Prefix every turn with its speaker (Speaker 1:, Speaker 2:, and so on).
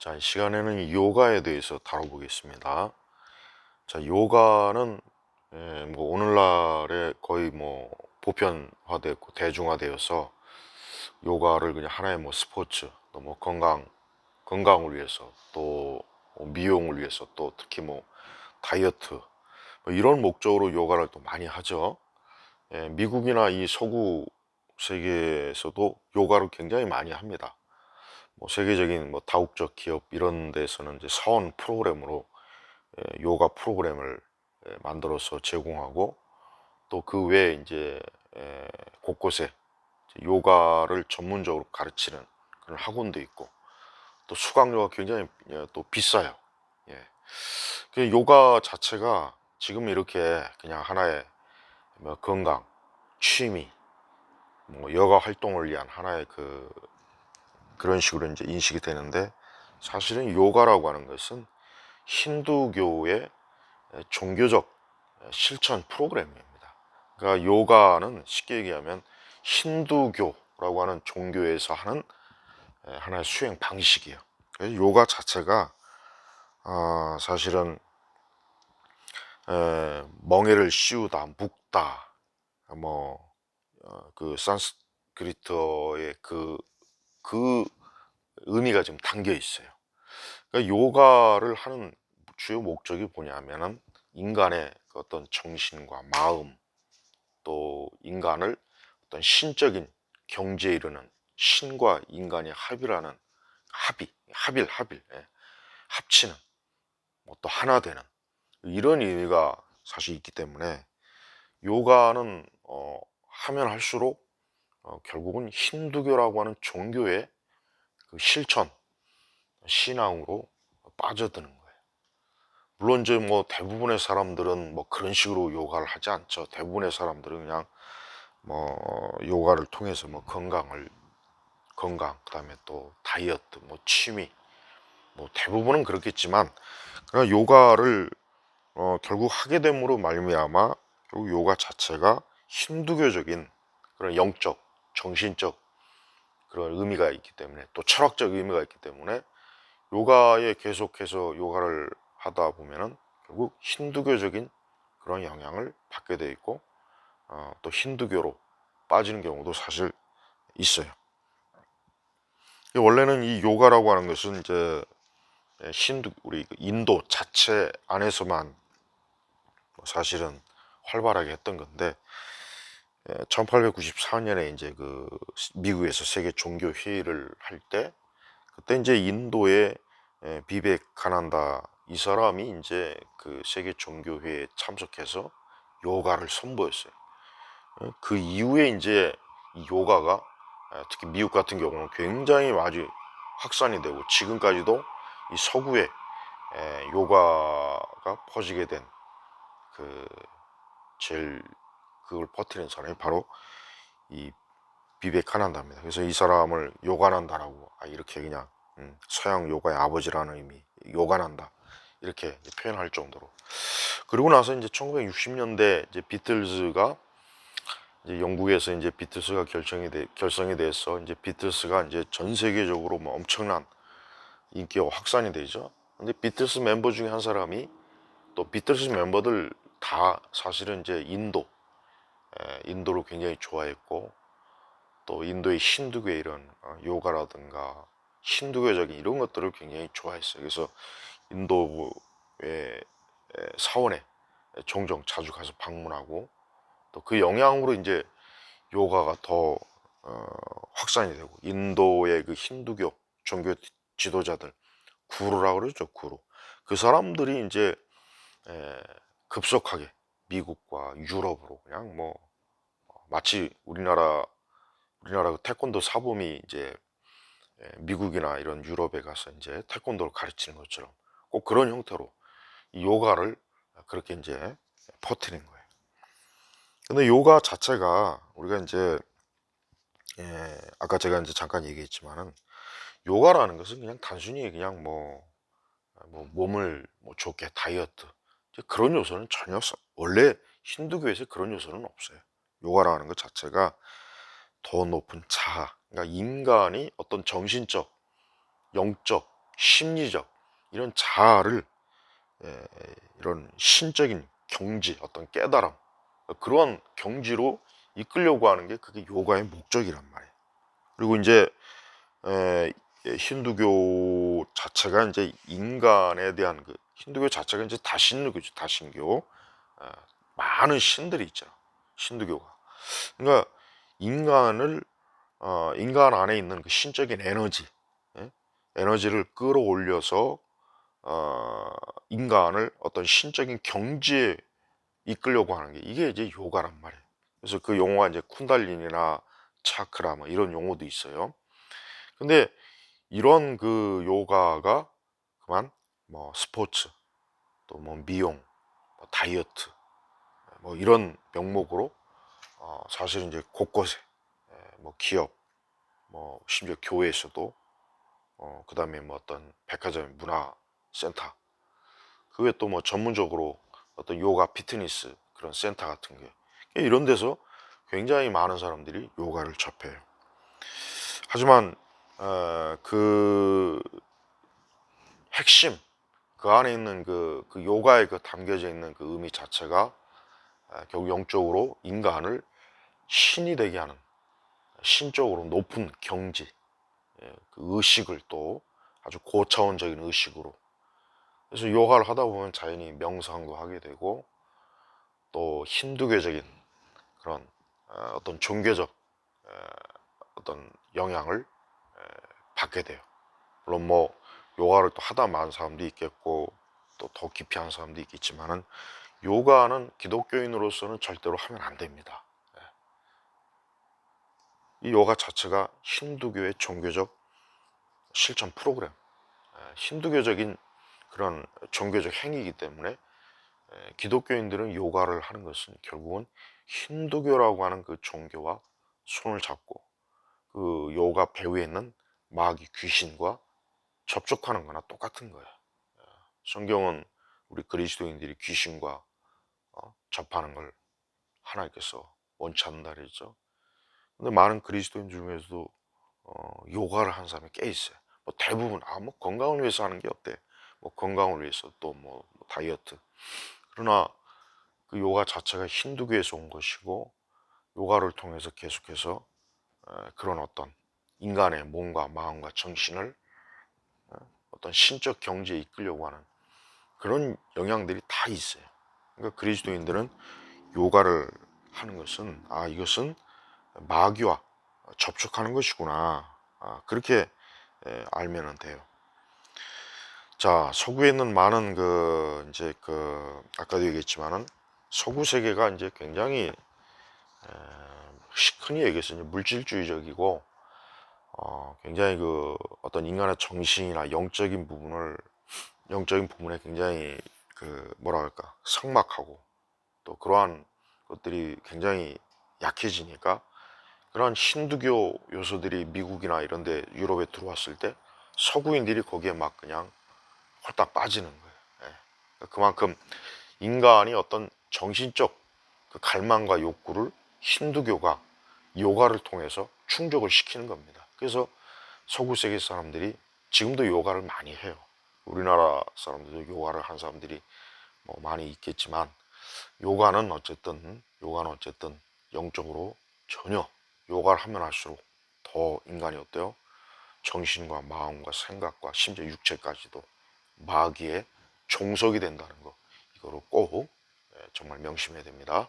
Speaker 1: 자, 이 시간에는 이 요가에 대해서 다뤄보겠습니다. 자, 요가는 예, 뭐 오늘날에 거의 뭐 보편화되었고 대중화되어서 요가를 그냥 하나의 뭐 스포츠, 또 뭐 건강, 건강을 위해서 또뭐 미용을 위해서 또 특히 뭐 다이어트 뭐 이런 목적으로 요가를 또 많이 하죠. 예, 미국이나 이 서구 세계에서도 요가를 굉장히 많이 합니다. 뭐 세계적인 뭐 다국적 기업 이런 데서는 이제 사원 프로그램으로 예, 요가 프로그램을 예, 만들어서 제공하고 또 그 외에 이제 예, 곳곳에 요가를 전문적으로 가르치는 그런 학원도 있고 또 수강료가 굉장히 예, 또 비싸요. 예. 그 요가 자체가 지금 이렇게 그냥 하나의 뭐 건강, 취미, 뭐 여가 활동을 위한 하나의 그 그런 식으로 이제 인식이 되는데 사실은 요가라고 하는 것은 힌두교의 종교적 실천 프로그램입니다. 그러니까 요가는 쉽게 얘기하면 힌두교라고 하는 종교에서 하는 하나의 수행 방식이에요. 요가 자체가 아, 사실은 에, 멍에를 씌우다, 묶다, 뭐그 산스크리트어의 그, 그 의미가 좀 담겨 있어요. 그러니까 요가를 하는 주요 목적이 뭐냐면은 인간의 그 어떤 정신과 마음 또 인간을 어떤 신적인 경지에 이르는 신과 인간의 합이라는 합의, 합일, 합일, 예. 합치는 뭐 또 하나 되는 이런 의미가 사실 있기 때문에 요가는 어, 하면 할수록 어, 결국은 힌두교라고 하는 종교의 그 실천, 신앙으로 빠져드는 거예요. 물론 이제 뭐 대부분의 사람들은 뭐 그런 식으로 요가를 하지 않죠. 대부분의 사람들은 그냥 뭐 요가를 통해서 뭐 건강을 건강, 그다음에 또 다이어트, 뭐 취미, 뭐 대부분은 그렇겠지만 그러니까 요가를 어, 결국 하게 됨으로 말미암아 결국 요가 자체가 힌두교적인 그런 영적, 정신적 그런 의미가 있기 때문에 또 철학적 의미가 있기 때문에 요가에 계속해서 요가를 하다 보면은 결국 힌두교적인 그런 영향을 받게 돼 있고 어, 또 힌두교로 빠지는 경우도 사실 있어요. 원래는 이 요가라고 하는 것은 이제 힌두 우리 그 인도 자체 안에서만 뭐 사실은 활발하게 했던 건데 1894년에 이제 그 미국에서 세계 종교 회의를 할 때 그때 이제 인도의 비베카난다 이 사람이 이제 그 세계 종교 회의에 참석해서 요가를 선보였어요. 그 이후에 이제 이 요가가 특히 미국 같은 경우는 굉장히 아주 확산이 되고 지금까지도 이 서구에 요가가 퍼지게 된 그 제일 그걸 퍼뜨린 사람이 바로 이 비베카난다입니다. 그래서 이 사람을 요가난다라고 아, 이렇게 그냥 음, 서양 요가의 아버지라는 의미 요가난다 이렇게 표현할 정도로 그리고 나서 이제 1960년대 이제 비틀즈가 이제 영국에서 이제 비틀스가 결정이 돼, 결성이 돼서 이제 비틀스가 이제 전 세계적으로 뭐 엄청난 인기가 확산이 되죠. 근데 비틀스 멤버 중에 한 사람이 또 비틀스 멤버들 다 사실은 이제 인도, 에, 인도를 굉장히 좋아했고 또 인도의 힌두교의 이런 어, 요가라든가 힌두교적인 이런 것들을 굉장히 좋아했어요. 그래서 인도의 사원에 종종 자주 가서 방문하고 또 그 영향으로 이제 요가가 더 어, 확산이 되고 인도의 그 힌두교 종교 지도자들 구루라 그러죠 구루 그 사람들이 이제 에, 급속하게 미국과 유럽으로 그냥 뭐 마치 우리나라 우리나라 그 태권도 사범이 이제 미국이나 이런 유럽에 가서 이제 태권도를 가르치는 것처럼 꼭 그런 형태로 이 요가를 그렇게 이제 퍼뜨린 거예요. 근데 요가 자체가 우리가 이제 예, 아까 제가 이제 잠깐 얘기했지만은 요가라는 것은 그냥 단순히 그냥 뭐, 뭐 몸을 뭐 좋게 다이어트 그런 요소는 전혀 원래 힌두교에서 그런 요소는 없어요. 요가라는 것 자체가 더 높은 자아, 그러니까 인간이 어떤 정신적, 영적, 심리적 이런 자아를 에, 이런 신적인 경지 어떤 깨달음 그런 경지로 이끌려고 하는 게 그게 요가의 목적이란 말이에요. 그리고 이제 에, 힌두교 자체가 이제 인간에 대한 그 힌두교 자체가 이제 다신교죠 다신교 에, 많은 신들이 있잖아 신두교가 그러니까 인간을 어, 인간 안에 있는 그 신적인 에너지 예? 에너지를 끌어올려서 어, 인간을 어떤 신적인 경지에 이끌려고 하는 게 이게 이제 요가란 말이에요. 그래서 그 용어가 이제 쿤달린이나 차크라 뭐 이런 용어도 있어요. 근데 이런 그 요가가 그만 뭐 스포츠 또 뭐 미용 뭐 다이어트 뭐 이런 명목으로 어 사실 이제 곳곳에 예, 뭐 기업 뭐 심지어 교회에서도 어 그다음에 뭐 어떤 백화점 문화 센터 그 외에 또 뭐 전문적으로 어떤 요가 피트니스 그런 센터 같은 게 이런 데서 굉장히 많은 사람들이 요가를 접해요. 하지만 어, 그 핵심 그 안에 있는 그, 그 요가에 그 담겨져 있는 그 의미 자체가 아, 결국 영적으로 인간을 신이 되게 하는 신적으로 높은 경지 예, 그 의식을 또 아주 고차원적인 의식으로 그래서 요가를 하다 보면 자연히 명상도 하게 되고 또 힌두교적인 그런 어, 어떤 종교적 에, 어떤 영향을 에, 받게 돼요. 물론 뭐 요가를 또 하다 많은 사람도 있겠고 또 더 깊이 하는 사람도 있겠지만은 요가는 기독교인으로서는 절대로 하면 안 됩니다. 예. 이 요가 자체가 힌두교의 종교적 실천 프로그램, 예, 힌두교적인 그런 종교적 행위이기 때문에 에, 기독교인들은 요가를 하는 것은 결국은 힌두교라고 하는 그 종교와 손을 잡고 그 요가 배후에 있는 마귀 귀신과 접촉하는 거나 똑같은 거예요. 예, 성경은 우리 그리스도인들이 귀신과 어, 접하는 걸 하나님께서 원치 않는다 그랬죠. 근데 많은 그리스도인 중에서도 어, 요가를 하는 사람이 꽤 있어요. 뭐 대부분 아뭐 건강을 위해서 하는 게 어때? 뭐 건강을 위해서 또 뭐 다이어트. 그러나 그 요가 자체가 힌두교에서 온 것이고 요가를 통해서 계속해서 에, 그런 어떤 인간의 몸과 마음과 정신을 에, 어떤 신적 경지에 이끌려고 하는 그런 영향들이 다 있어요. 그러니까 그리스도인들은 요가를 하는 것은 아 이것은 마귀와 접촉하는 것이구나 아, 그렇게 에, 알면 돼요. 자 서구에 있는 많은 그 이제 그 아까도 얘기했지만은 서구 세계가 이제 굉장히 에, 흔히 얘기해서 물질주의적이고 어, 굉장히 그 어떤 인간의 정신이나 영적인 부분을 영적인 부분에 굉장히 그 뭐라 할까 성막하고 또 그러한 것들이 굉장히 약해지니까 그런 힌두교 요소들이 미국이나 이런 데 유럽에 들어왔을 때 서구인들이 거기에 막 그냥 홀딱 빠지는 거예요. 예. 그만큼 인간이 어떤 정신적 그 갈망과 욕구를 힌두교가 요가를 통해서 충족을 시키는 겁니다. 그래서 서구 세계 사람들이 지금도 요가를 많이 해요. 우리나라 사람들도 요가를 한 사람들이 뭐 많이 있겠지만 요가는 어쨌든 요가는 어쨌든 영적으로 전혀 요가를 하면 할수록 더 인간이 어때요? 정신과 마음과 생각과 심지어 육체까지도 마귀의 종속이 된다는 거 이거를 꼭 예, 정말 명심해야 됩니다.